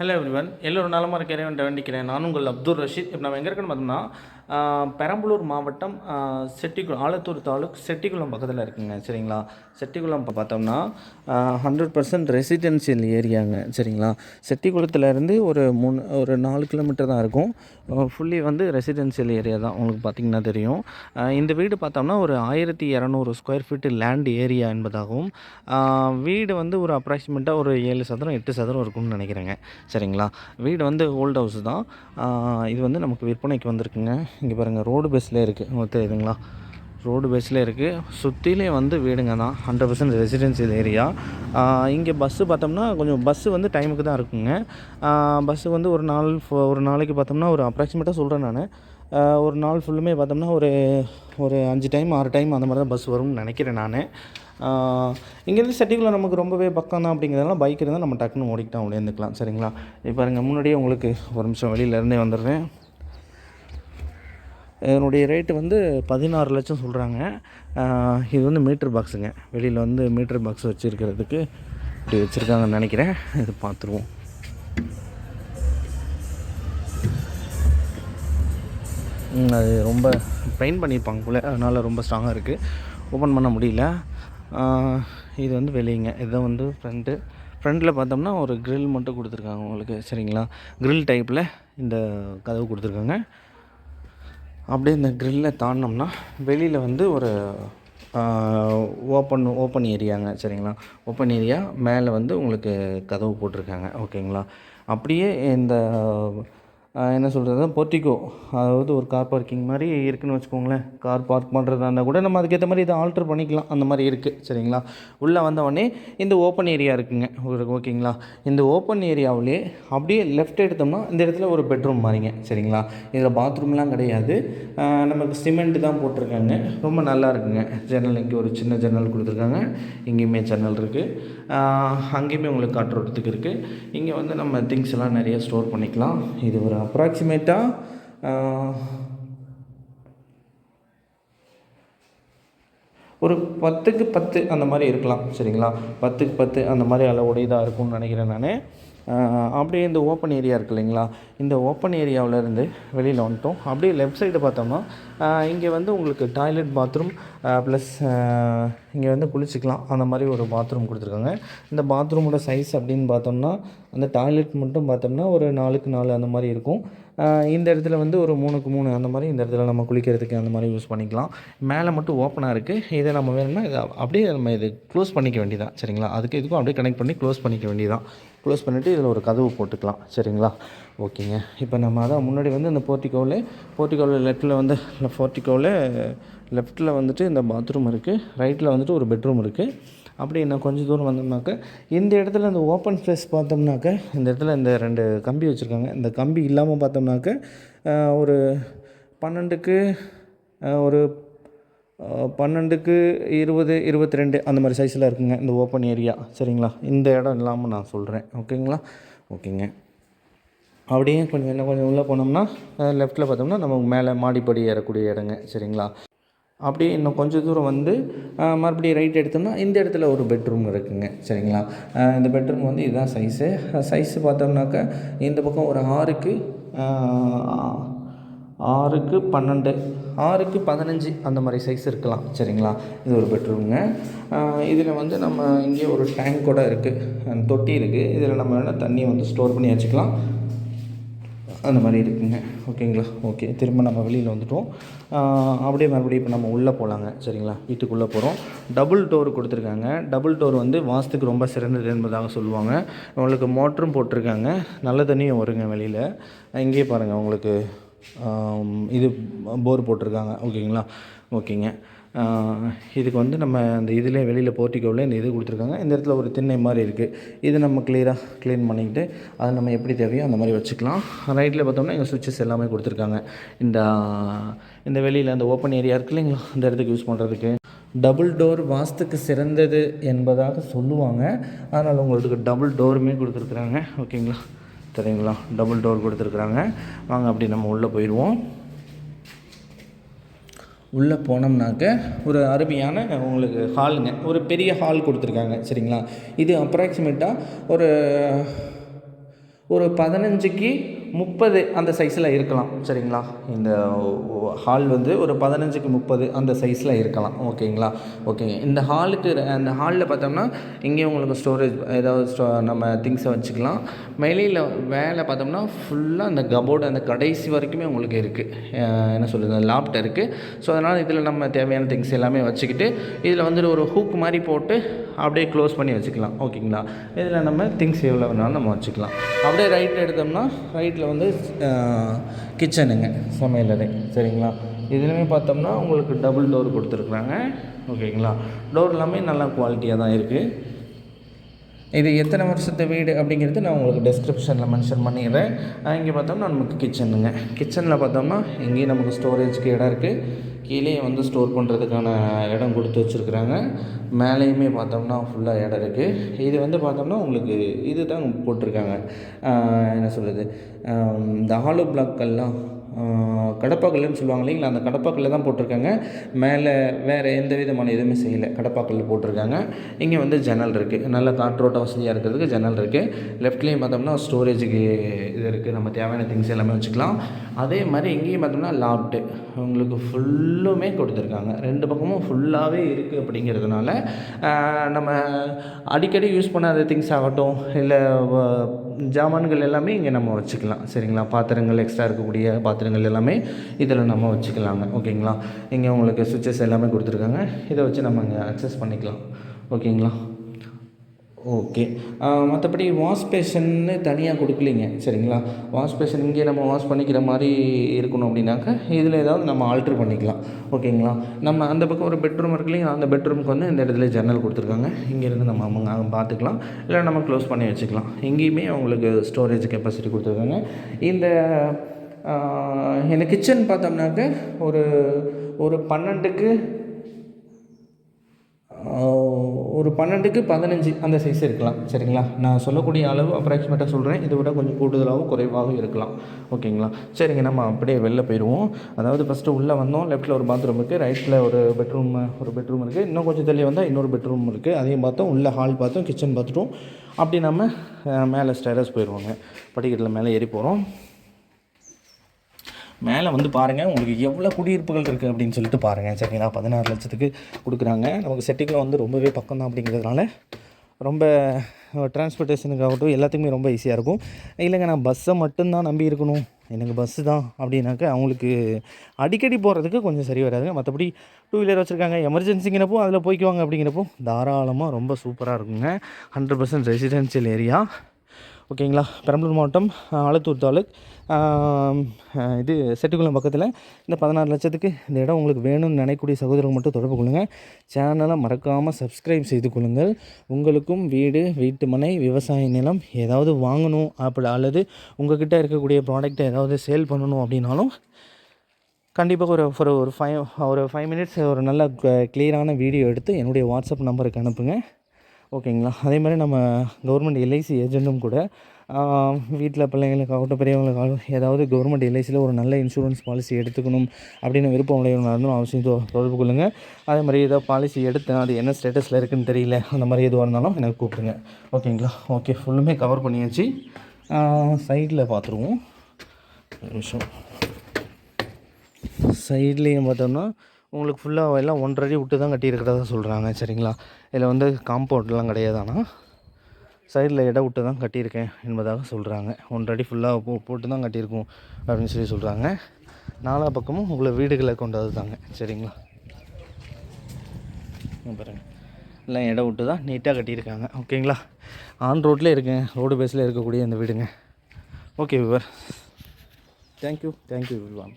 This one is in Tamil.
ஹலோ எவ்ரிவன் எல்லோரும் நலமாக இருக்கிறேன் என்று வேண்டிக்கிறேன். நான் உங்கள் அப்துல் ரஷீத். இப்போ நம்ம எங்கே இருக்கணும் பார்த்தோம்னா பெரம்பலூர் மாவட்டம் செட்டிக்குளம் ஆலத்தூர் தாலுக் செட்டிக்குளம் பக்கத்தில் இருக்குங்க. சரிங்களா? செட்டிக்குளம் இப்போ பார்த்தோம்னா ஹண்ட்ரட் பர்சன்ட் ரெசிடென்சியல் ஏரியாங்க. சரிங்களா? செட்டிக்குளத்துலேருந்து ஒரு மூணு ஒரு நாலு கிலோமீட்டர் தான் இருக்கும். ஃபுல்லி வந்து ரெசிடென்சியல் ஏரியா தான் உங்களுக்கு பார்த்திங்கன்னா தெரியும். இந்த வீடு பார்த்தோம்னா ஒரு ஆயிரத்தி இரநூறு ஸ்கொயர் ஃபீட்டு லேண்ட் ஏரியா என்பதாகவும் வீடு வந்து ஒரு அப்ராக்சிமேட்டாக ஒரு ஏழு சதுரம் எட்டு சதுரம் இருக்கும்னு நினைக்கிறேங்க. சரிங்களா? வீடு வந்து ஓல்ட் ஹவுஸ் தான். இது வந்து நமக்கு விற்பனைக்கு வந்திருக்குங்க. இங்கே பாருங்கள் ரோடு பேஸில் இருக்குது தெரியுதுங்களா? ரோடு பேஸில் இருக்குது சுற்றிலே வந்து வீடுங்க தான். ஹண்ட்ரட் பர்சன்ட் ரெசிடென்சியல் ஏரியா இங்கே பஸ்ஸு பார்த்தோம்னா கொஞ்சம் பஸ்ஸு வந்து டைமுக்கு தான் இருக்குங்க. பஸ்ஸு வந்து ஒரு நாள் ஒரு நாளைக்கு பார்த்தோம்னா ஒரு அப்ராக்சிமேட்டாக சொல்கிறேன் நான். ஒரு நாள் ஃபுல்லுமே பார்த்தோம்னா ஒரு ஒரு அஞ்சு டைம் ஆறு டைம் அந்த மாதிரி தான் பஸ் வரும்னு நினைக்கிறேன் நான். இங்கேருந்து செட்டிக்குள்ள நமக்கு ரொம்பவே பக்கம் தான் அப்படிங்கிறதுனால பைக் இருந்தால் நம்ம டக்குன்னு ஓடிக்கிட்டோம் அப்படியே இருந்துக்கலாம் சரிங்களா? இப்போ பாருங்கள் முன்னாடியே உங்களுக்கு ஒரு நிமிஷம் வெளியிலேருந்தே வந்துடுறேன். இதனுடைய ரேட்டு வந்து பதினாறு லட்சம் சொல்கிறாங்க இது வந்து மீட்ரு பாக்ஸுங்க வெளியில் வந்து மீட்ரு பாக்ஸ் வச்சுருக்கிறதுக்கு இப்படி வச்சுருக்காங்கன்னு நினைக்கிறேன். இது பார்த்துருவோம். அது ரொம்ப பெயிண்ட் பண்ணியிருப்பாங்க போல. அதனால் ரொம்ப ஸ்ட்ராங்காக இருக்குது ஓப்பன் பண்ண முடியல. இது வந்து வெளியங்க. இதுதான் வந்து ஃப்ரண்ட்டு ஃப்ரண்ட்டில் பார்த்தோம்னா ஒரு க்ரில் மட்டும் கொடுத்துருக்காங்க உங்களுக்கு. சரிங்களா? க்ரில் டைப்பில் இந்த கதவு கொடுத்துருக்காங்க. அப்படியே இந்த க்ரில்லை தாண்டினோம்னா வெளியில் வந்து ஒரு ஓப்பன் ஓப்பன் ஏரியாங்க சரிங்களா? ஓப்பன் ஏரியா மேலே வந்து உங்களுக்கு கதவு போட்டிருக்காங்க. ஓகேங்களா? அப்படியே இந்த என்ன சொல்கிறது போர்ட்டிகோ அதாவது ஒரு கார் பார்க்கிங் மாதிரி இருக்குன்னு வச்சுக்கோங்களேன். கார் பார்க் பண்ணுறதா இருந்தால் கூட நம்ம அதுக்கேற்ற மாதிரி இதை ஆல்ட்ரு பண்ணிக்கலாம். அந்த மாதிரி இருக்குது சரிங்களா? உள்ளே வந்தவொடனே இந்த ஓப்பன் ஏரியா இருக்குங்க. ஒரு ஓகேங்களா? இந்த ஓப்பன் ஏரியாவிலே அப்படியே லெஃப்ட் எடுத்தோம்னா இந்த இடத்துல ஒரு பெட்ரூம் மாதிரிங்க. சரிங்களா? இதில் பாத்ரூம்லாம் கிடையாது. நமக்கு சிமெண்ட் தான் போட்டிருக்காங்க. ரொம்ப நல்லா இருக்குங்க. ஜன்னல் இங்கே ஒரு சின்ன ஜன்னல் கொடுத்துருக்காங்க. இங்கேயுமே ஜன்னல் இருக்குது அங்கேயுமே உங்களுக்கு காட்டுறதுக்கு இருக்குது இங்கே வந்து நம்ம திங்ஸ் எல்லாம் நிறைய ஸ்டோர் பண்ணிக்கலாம். இது ஒரு அப்ராக்சிமேட்டாக ஒரு பத்துக்கு பத்து அந்த மாதிரி இருக்கலாம் சரிங்களா? பத்துக்கு பத்து அந்த மாதிரி அளவுடையதாக இருக்கும்னு நினைக்கிறேன் நான். அப்படியே இந்த ஓப்பன் ஏரியா இருக்கு இல்லைங்களா? இந்த ஓப்பன் ஏரியாவிலேருந்து வெளியில் வந்துட்டோம். அப்படியே லெஃப்ட் சைடு பார்த்தோம்னா இங்கே வந்து உங்களுக்கு டாய்லெட் பாத்ரூம் ப்ளஸ் இங்கே வந்து குளிச்சுக்கலாம். அந்த மாதிரி ஒரு பாத்ரூம் கொடுத்துருக்காங்க. இந்த பாத்ரூமோட சைஸ் அப்படின்னு பார்த்தோம்னா அந்த டாய்லெட் மட்டும் பார்த்தோம்னா ஒரு நாலுக்கு நாலு அந்த மாதிரி இருக்கும். இந்த இடத்துல வந்து ஒரு மூணுக்கு மூணு அந்த மாதிரி இந்த இடத்துல நம்ம குளிக்கிறதுக்கு அந்த மாதிரி யூஸ் பண்ணிக்கலாம். மேலே மட்டும் ஓப்பனாக இருக்குது இதை நம்ம வேணும்னா இதை அப்படியே நம்ம இது க்ளோஸ் பண்ணிக்க வேண்டியதான் சரிங்களா? அதுக்கு இதுக்கும் அப்படியே கனெக்ட் பண்ணி க்ளோஸ் பண்ணிக்க வேண்டியதான் க்ளோஸ் பண்ணிவிட்டு இதில் ஒரு கதவு போட்டுக்கலாம். சரிங்களா? ஓகேங்க. இப்போ நம்ம அதான் முன்னாடி வந்து இந்த போர்ட்டிகோவில் போர்ட்டிகோவில் லெஃப்ட்டில் வந்து போர்ட்டிகோவில் லெஃப்ட்டில் வந்துட்டு இந்த பாத்ரூம் இருக்குது ரைட்டில் வந்துட்டு ஒரு பெட்ரூம் இருக்குது அப்படி இன்னும் கொஞ்சம் தூரம் வந்தோம்னாக்க இந்த இடத்துல இந்த ஓப்பன் ஸ்பேஸ் பார்த்தோம்னாக்க இந்த இடத்துல இந்த ரெண்டு கம்பி வச்சுருக்காங்க. இந்த கம்பி இல்லாமல் பார்த்தோம்னாக்க ஒரு பன்னெண்டுக்கு ஒரு பன்னெண்டுக்கு இருபது இருபத்தி ரெண்டு அந்த மாதிரி சைஸில் இருக்குங்க இந்த ஓப்பன் ஏரியா சரிங்களா? இந்த இடம் இல்லாமல் நான் சொல்கிறேன் ஓகேங்களா? ஓகேங்க. அப்படியே கொஞ்சம் இன்னும் கொஞ்சம் உள்ளே போனோம்னா லெஃப்ட்டில் பார்த்தோம்னா நமக்கு மேலே மாடிப்படி ஏறக்கூடிய இடங்க. சரிங்களா? அப்படியே இன்னும் கொஞ்சம் தூரம் வந்து மறுபடியும் ரைட் எடுத்தோம்னா இந்த இடத்துல ஒரு பெட்ரூம் இருக்குங்க. சரிங்களா? இந்த பெட்ரூம் வந்து இதுதான் சைஸு சைஸு பார்த்தோம்னாக்கா இந்த பக்கம் ஒரு ஆறுக்கு ஆறுக்கு பன்னெண்டு ஆறுக்கு பதினஞ்சு அந்த மாதிரி சைஸ் இருக்கலாம். சரிங்களா? இது ஒரு பெட்ரூம்ங்க இதில் வந்து நம்ம இங்கே ஒரு டேங்க் கூட இருக்குது தொட்டி இருக்குது இதில் நம்ம வேணால் தண்ணியை வந்து ஸ்டோர் பண்ணி வச்சுக்கலாம். அந்த மாதிரி இருக்குங்க. ஓகேங்களா? ஓகே. திரும்ப நம்ம வெளியில் வந்துட்டோம். அப்படியே மறுபடியும் இப்போ நம்ம உள்ளே போகலாங்க சரிங்களா? வீட்டுக்குள்ளே போகிறோம் டபுள் டோர் கொடுத்துருக்காங்க. டபுள் டோர் வந்து வாஸ்துக்கு ரொம்ப சிறந்தது என்பதாக சொல்லுவாங்க. உங்களுக்கு மோட்டரும் போட்டிருக்காங்க. நல்ல தண்ணியும் வருங்க வெளியில். இங்கேயே பாருங்கள் உங்களுக்கு இது போர் போட்டிருக்காங்க. ஓகேங்களா? ஓகேங்க. இதுக்கு வந்து நம்ம அந்த இதிலே வெளியில் போர்ட்டிக்கோவில் இந்த இது கொடுத்துருக்காங்க. இந்த இடத்துல ஒரு திண்ணை மாதிரி இருக்குது இது நம்ம கிளியராக க்ளீன் பண்ணிக்கிட்டு அதை நம்ம எப்படி தேவையோ அந்த மாதிரி வச்சுக்கலாம். ரைட்டில் பார்த்தோம்னா எங்கள் சுவிட்சஸ் எல்லாமே கொடுத்துருக்காங்க. இந்த இந்த வெளியில் அந்த ஓப்பன் ஏரியா இருக்கு இல்லைங்களா? அந்த இடத்துக்கு யூஸ் பண்ணுறதுக்கு டபுள் டோர் வாஸ்துக்கு சிறந்தது என்பதாக சொல்லுவாங்க. அதனால் உங்களுக்கு டபுள் டோருமே கொடுத்துருக்குறாங்க. ஓகேங்களா சரிங்களா டபுள் டோர் கொடுத்துருக்குறாங்க. வாங்க அப்படி நம்ம உள்ளே போயிடுவோம். உள்ளே போனோம்னாக்க ஒரு அருமையான உங்களுக்கு ஹாலுங்க. ஒரு பெரிய ஹால் கொடுத்துருக்காங்க சரிங்களா? இது அப்ராக்சிமேட்டாக ஒரு ஒரு பதினஞ்சுக்கு முப்பது அந்த சைஸில் இருக்கலாம். சரிங்களா? இந்த ஹால் வந்து ஒரு பதினஞ்சுக்கு முப்பது அந்த சைஸில் இருக்கலாம். ஓகேங்களா ஓகேங்க இந்த ஹாலுக்கு அந்த ஹாலில் பார்த்தோம்னா இங்கே உங்களுக்கு ஸ்டோரேஜ் ஏதாவது ஸ்டோ நம்ம திங்ஸை வச்சுக்கலாம். வெளியில் வேலை பார்த்தோம்னா ஃபுல்லாக அந்த கபோர்டு அந்த கடைசி வரைக்குமே உங்களுக்கு இருக்குது என்ன சொல்கிறது லாப்ட் இருக்குது ஸோ அதனால் இதில் நம்ம தேவையான திங்ஸ் எல்லாமே வச்சுக்கிட்டு இதில் வந்துட்டு ஒரு ஹூக் மாதிரி போட்டு அப்படியே க்ளோஸ் பண்ணி வச்சுக்கலாம். ஓகேங்களா இதில் நம்ம திங்ஸ் எவ்வளோ வேணாலும் நம்ம வச்சுக்கலாம். அப்படியே ரைட் எடுத்தோம்னா ரைட் வீட்டில் வந்து கிச்சனுங்க சமையலறை. சரிங்களா? இதுலையுமே பார்த்தோம்னா உங்களுக்கு டபுள் டோர் கொடுத்துருக்குறாங்க. ஓகேங்களா? டோர் எல்லாமே நல்லா குவாலிட்டியாக தான் இருக்குது இது எத்தனை வருஷத்து வீடு அப்படிங்கிறது நான் உங்களுக்கு டிஸ்கிரிப்ஷனில் மென்ஷன் பண்ணிடுறேன். இங்கே பார்த்தோம்னா நமக்கு கிச்சனுங்க கிச்சனில் பார்த்தோம்னா இங்கேயும் நமக்கு ஸ்டோரேஜ்க்கு இடம் இருக்குது கீழே வந்து ஸ்டோர் பண்ணுறதுக்கான இடம் கொடுத்து வச்சுருக்குறாங்க. மேலேயுமே பார்த்தோம்னா ஃபுல்லாக இடம் இருக்குது இது வந்து பார்த்தோம்னா உங்களுக்கு இது தான் போட்டிருக்காங்க என்ன சொல்கிறது இந்த ஹாலோ பிளாக்கெல்லாம் கடப்பாக்கல்லுன்னு சொல்லுவாங்க இல்லைங்களா? அந்த கடப்பாக்கல்ல தான் போட்டிருக்காங்க. மேலே வேறு எந்த விதமான எதுவுமே செய்யலை. கடப்பாக்கல்ல போட்டிருக்காங்க. இங்கே வந்து ஜன்னல் இருக்குது நல்ல காற்றோட்ட வசதியாக இருக்கிறதுக்கு ஜன்னல் இருக்குது லெஃப்ட்லேயும் பார்த்தோம்னா ஸ்டோரேஜுக்கு இது இருக்குது நம்ம தேவையான திங்ஸ் எல்லாமே வச்சுக்கலாம். அதே மாதிரி இங்கேயும் பார்த்தோம்னா லாப்ட்டு உங்களுக்கு ஃபுல்லுமே கொடுத்துருக்காங்க. ரெண்டு பக்கமும் ஃபுல்லாகவே இருக்குது அப்படிங்கிறதுனால நம்ம அடிக்கடி யூஸ் பண்ணாத திங்ஸ் ஆகட்டும் இல்லை ஜாமான்கள் எல்லாமே இங்கே நம்ம வச்சுக்கலாம். சரிங்களா? பாத்திரங்கள் எக்ஸ்ட்ரா இருக்கக்கூடிய பாத்திரங்கள் எல்லாமே இதில் நம்ம வச்சுக்கலாங்க. ஓகேங்களா? இங்கே உங்களுக்கு சுவிட்சஸ் எல்லாமே கொடுத்துருக்காங்க. இதை வச்சு நம்ம இங்கே அக்சஸ் பண்ணிக்கலாம். ஓகேங்களா? ஓகே. மற்றபடி வாஷ் பேஷன்னு தனியாக கொடுக்கலிங்க. சரிங்களா? வாஷ் பேஷன் இங்கே நம்ம வாஷ் பண்ணிக்கிற மாதிரி இருக்கணும் அப்படின்னாக்கா இதில் ஏதாவது நம்ம ஆல்ட்ரு பண்ணிக்கலாம். ஓகேங்களா? நம்ம அந்த பக்கம் ஒரு பெட்ரூம் இருக்கு இல்லைங்களா? அந்த பெட்ரூமுக்கு வந்து இந்த இடத்துல ஜன்னல் கொடுத்துருக்காங்க. இங்கேருந்து நம்ம அவங்க பார்த்துக்கலாம். இல்லை நம்ம க்ளோஸ் பண்ணி வச்சுக்கலாம். எங்கேயுமே அவங்களுக்கு ஸ்டோரேஜ் கெப்பாசிட்டி கொடுத்துருக்காங்க. இந்த இந்த கிச்சன் பார்த்தோம்னாக்க ஒரு ஒரு பன்னெண்டுக்கு ஒரு பன்னெண்டுக்கு பதினஞ்சு அந்த சைஸ் இருக்கலாம். சரிங்களா? நான் சொல்லக்கூடிய அளவு அப்ராக்சிமேட்டாக சொல்கிறேன் இதை விட கொஞ்சம் கூடுதலாகவும் குறைவாகவும் இருக்கலாம். ஓகேங்களா? சரிங்க நம்ம அப்படியே வெளில போயிடுவோம். அதாவது ஃபஸ்ட்டு உள்ளே வந்தோம். லெஃப்ட்டில் ஒரு பாத்ரூம் இருக்குது ரைட்டில் ஒரு பெட்ரூம் ஒரு பெட்ரூம் இருக்குது இன்னும் கொஞ்சம் தள்ளி வந்தால் இன்னொரு பெட்ரூம் இருக்குது அதையும் பார்த்தோம். உள்ளே ஹால் பார்த்தோம். கிச்சன் பார்த்துட்டோம். அப்படி நம்ம மேலே ஸ்டேரஸ் போயிடுவோங்க. படிக்கட்டில் மேலே ஏறி போகிறோம் மேலே வந்து பாருங்கள் உங்களுக்கு எவ்வளோ குடியிருப்புகள் இருக்குது அப்படின்னு சொல்லிட்டு பாருங்கள் சரிங்களா? பதினாறு லட்சத்துக்கு கொடுக்குறாங்க. நமக்கு செட்டிங்கில் வந்து ரொம்பவே பக்கம் தான் அப்படிங்கிறதுனால ரொம்ப டிரான்ஸ்போர்ட்டேஷனுக்காகட்டும் எல்லாத்துக்குமே ரொம்ப ஈஸியாக இருக்கும். இல்லைங்க நான் பஸ்ஸை மட்டும்தான் நம்பி இருக்கணும். எனக்கு பஸ்ஸு தான் அப்படின்னாக்க அவங்களுக்கு அடிக்கடி போகிறதுக்கு கொஞ்சம் சரி வராதுங்க. மற்றபடி டூ வீலர் வச்சுருக்காங்க. எமர்ஜென்சிங்கிறப்போ அதில் போய்க்குவாங்க அப்படிங்கிறப்போ தாராளமாக ரொம்ப சூப்பராக இருக்குங்க. ஹண்ட்ரட் பர்சன்ட் ரெசிடென்ஷியல் ஏரியா ஓகேங்களா? பெரம்பலூர் மாவட்டம் ஆலத்தூர் தாலுக். இது செட்டிக்குளம் பக்கத்தில் இந்த பதினாறு லட்சத்துக்கு இந்த இடம் உங்களுக்கு வேணும்னு நினைக்கக்கூடிய சகோதரர்கள் மட்டும் தொடர்பு கொள்ளுங்கள் சேனலை மறக்காமல் சப்ஸ்கிரைப் செய்து கொள்ளுங்கள். உங்களுக்கும் வீடு வீட்டு மனை விவசாய நிலம் ஏதாவது வாங்கணும் அப்படி அல்லது உங்கள்கிட்ட இருக்கக்கூடிய ப்ராடக்ட்டை ஏதாவது சேல் பண்ணணும் அப்படின்னாலும் கண்டிப்பாக ஒரு ஒரு ஒரு ஃபைவ் ஒரு ஃபைவ் மினிட்ஸ் ஒரு நல்ல க்ளியரான வீடியோ எடுத்து என்னுடைய வாட்ஸ்அப் நம்பருக்கு அனுப்புங்க. ஓகேங்களா? அதே மாதிரி நம்ம கவர்மெண்ட் எல்ஐசி ஏஜென்ட்டும் கூட வீட்டில் பிள்ளைங்களுக்காகட்டும் பெரியவங்களுக்காகட்டும் ஏதாவது கவர்மெண்ட் எல்ஐசியில் ஒரு நல்ல இன்சூரன்ஸ் பாலிசி எடுத்துக்கணும் அப்படின்னு விருப்பம் உடையவங்களாக இருந்தாலும் அவசியம் தொடர்பு கொள்ளுங்கள் அதே மாதிரி ஏதோ பாலிசி எடுத்தேன் அது என்ன ஸ்டேட்டஸில் இருக்குதுன்னு தெரியல அந்த மாதிரி எதுவாக இருந்தாலும் எனக்கு கூப்பிடுங்க. ஓகேங்களா? ஓகே ஃபுல்லுமே கவர் பண்ணியாச்சு. சைடில் பார்த்துருவோம் ஒரு நிமிஷம். சைட்லேயும் பார்த்தோம்னா உங்களுக்கு ஃபுல்லாக எல்லாம் ஒன்றரை அடி விட்டு தான் கட்டியிருக்கிறதா சொல்கிறாங்க சரிங்களா? இதில் வந்து காம்பவுண்ட்லாம் கிடையாது ஆனால் சைடில் இடம் விட்டு தான் கட்டியிருக்கேன் என்பதாக சொல்கிறாங்க ஒன்றரை அடி ஃபுல்லாக போ போட்டு தான் கட்டியிருக்கோம் அப்படின்னு சொல்லி சொல்கிறாங்க நாலா பக்கமும் உங்களை வீடுகளை கொண்டது தாங்க சரிங்களா? பாருங்கள் எல்லாம் இடம் விட்டு தான் நீட்டாக கட்டியிருக்காங்க ஓகேங்களா? ஆன் ரோட்லேயே இருக்கேன் ரோடு பேஸில் இருக்கக்கூடிய இந்த வீடுங்க. ஓகே விவர் தேங்க்யூ தேங்க்யூ வில்வான்